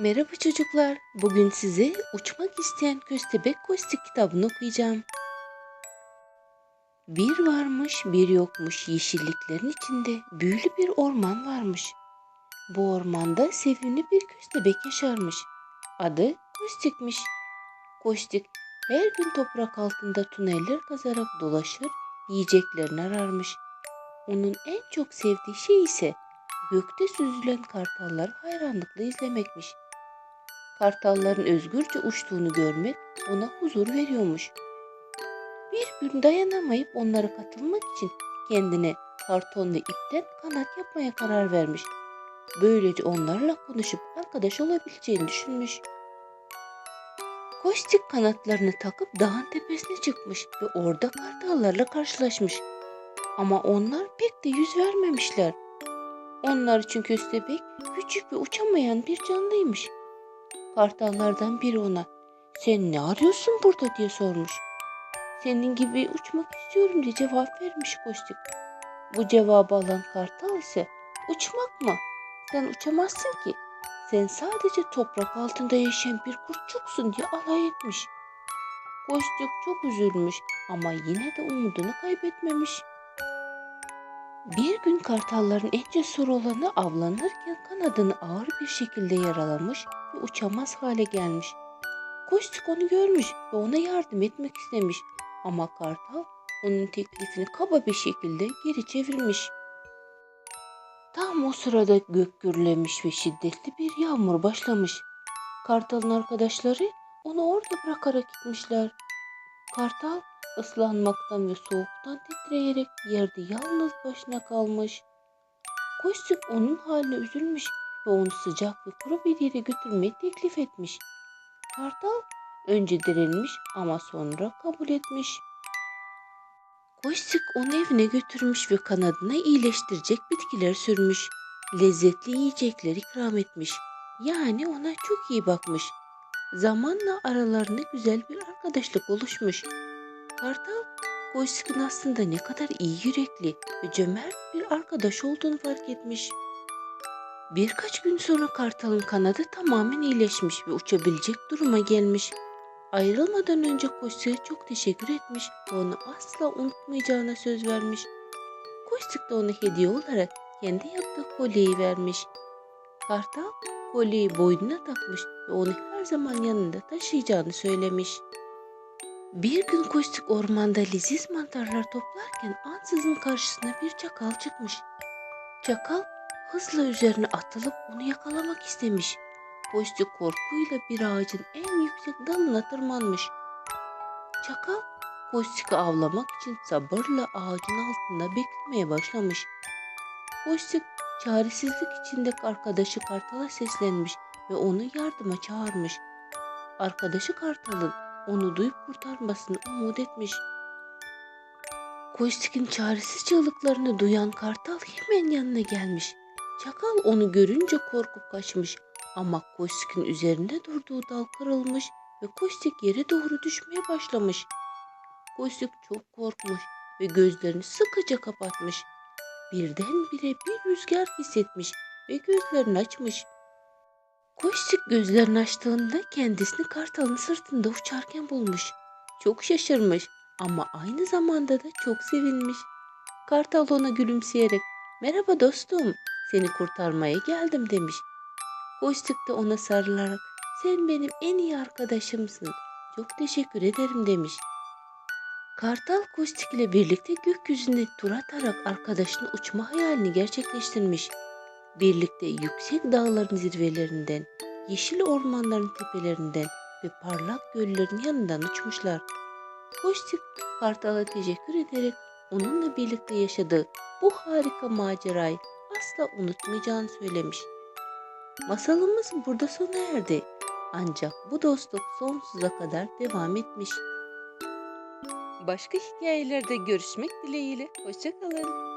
Merhaba çocuklar. Bugün size Uçmak İsteyen Köstebek Kostik kitabını okuyacağım. Bir varmış bir yokmuş yeşilliklerin içinde büyülü bir orman varmış. Bu ormanda sevimli bir köstebek yaşarmış. Adı Kostik'miş. Kostik her gün toprak altında tüneller kazarak dolaşır, yiyeceklerini ararmış. Onun en çok sevdiği şey ise gökte süzülen kartalları hayranlıkla izlemekmiş. Kartalların özgürce uçtuğunu görmek ona huzur veriyormuş. Bir gün dayanamayıp onlara katılmak için kendine karton ipten kanat yapmaya karar vermiş. Böylece onlarla konuşup arkadaş olabileceğini düşünmüş. Kostik kanatlarını takıp dağın tepesine çıkmış ve orada kartallarla karşılaşmış. Ama onlar pek de yüz vermemişler. Onlar için köstebek küçük ve uçamayan bir canlıymış. Kartallardan biri ona sen ne arıyorsun burada diye sormuş. Senin gibi uçmak istiyorum diye cevap vermiş Kostik. Bu cevabı alan kartal ise uçmak mı? Sen uçamazsın ki. Sen sadece toprak altında yaşayan bir kurtçuksun diye alay etmiş. Kostik çok üzülmüş ama yine de umudunu kaybetmemiş. Bir gün kartalların en cesur olanı avlanırken kanadını ağır bir şekilde yaralamış ve uçamaz hale gelmiş. Kostik onu görmüş ve ona yardım etmek istemiş ama kartal onun teklifini kaba bir şekilde geri çevirmiş. Tam o sırada gök gürlemiş ve şiddetli bir yağmur başlamış. Kartalın arkadaşları onu orada bırakarak gitmişler. Kartal ıslanmaktan ve soğuktan titreyerek yerde yalnız başına kalmış. Kostik onun haline üzülmüş ve onu sıcak ve kuru bir yere götürmeyi teklif etmiş. Kartal önce direnmiş ama sonra kabul etmiş. Kostik onu evine götürmüş ve kanadına iyileştirecek bitkiler sürmüş. Lezzetli yiyecekler ikram etmiş. Yani ona çok iyi bakmış. Zamanla aralarında güzel bir arkadaşlık oluşmuş. Kartal, Koysik'in aslında ne kadar iyi yürekli ve cömert bir arkadaş olduğunu fark etmiş. Birkaç gün sonra Kartal'ın kanadı tamamen iyileşmiş ve uçabilecek duruma gelmiş. Ayrılmadan önce Koysik'e çok teşekkür etmiş ve onu asla unutmayacağına söz vermiş. Koysik de ona hediye olarak kendi yaptığı kolyeyi vermiş. Kartal kolyeyi boynuna takmış ve onu her zaman yanında taşıyacağını söylemiş. Bir gün Kostik ormanda leziz mantarlar toplarken ansızın karşısına bir çakal çıkmış. Çakal hızla üzerine atılıp onu yakalamak istemiş. Kostik korkuyla bir ağacın en yüksek dalına tırmanmış. Çakal Kostik'i avlamak için sabırla ağacın altında beklemeye başlamış. Kostik çaresizlik içinde arkadaşı Kartal'a seslenmiş ve onu yardıma çağırmış. Arkadaşı Kartal'ın onu duyup kurtarmasını umut etmiş. Kostik'in çaresiz çığlıklarını duyan kartal hemen yanına gelmiş. Çakal onu görünce korkup kaçmış ama Kostik'in üzerinde durduğu dal kırılmış ve Kostik yere doğru düşmeye başlamış. Kostik çok korkmuş ve gözlerini sıkıca kapatmış. Birdenbire bir rüzgar hissetmiş ve gözlerini açmış. Kostik gözlerini açtığında kendisini kartalın sırtında uçarken bulmuş. Çok şaşırmış ama aynı zamanda da çok sevinmiş. Kartal ona gülümseyerek merhaba dostum seni kurtarmaya geldim demiş. Kostik de ona sarılarak sen benim en iyi arkadaşımsın çok teşekkür ederim demiş. Kartal Kostik ile birlikte gökyüzünde tur atarak arkadaşının uçma hayalini gerçekleştirmiş. Birlikte yüksek dağların zirvelerinden, yeşil ormanların tepelerinden ve parlak göllerin yanından uçmuşlar. Kostik Kartal'a teşekkür ederek onunla birlikte yaşadığı bu harika macerayı asla unutmayacağını söylemiş. Masalımız burada sona erdi. Ancak bu dostluk sonsuza kadar devam etmiş. Başka hikayelerde görüşmek dileğiyle. Hoşçakalın.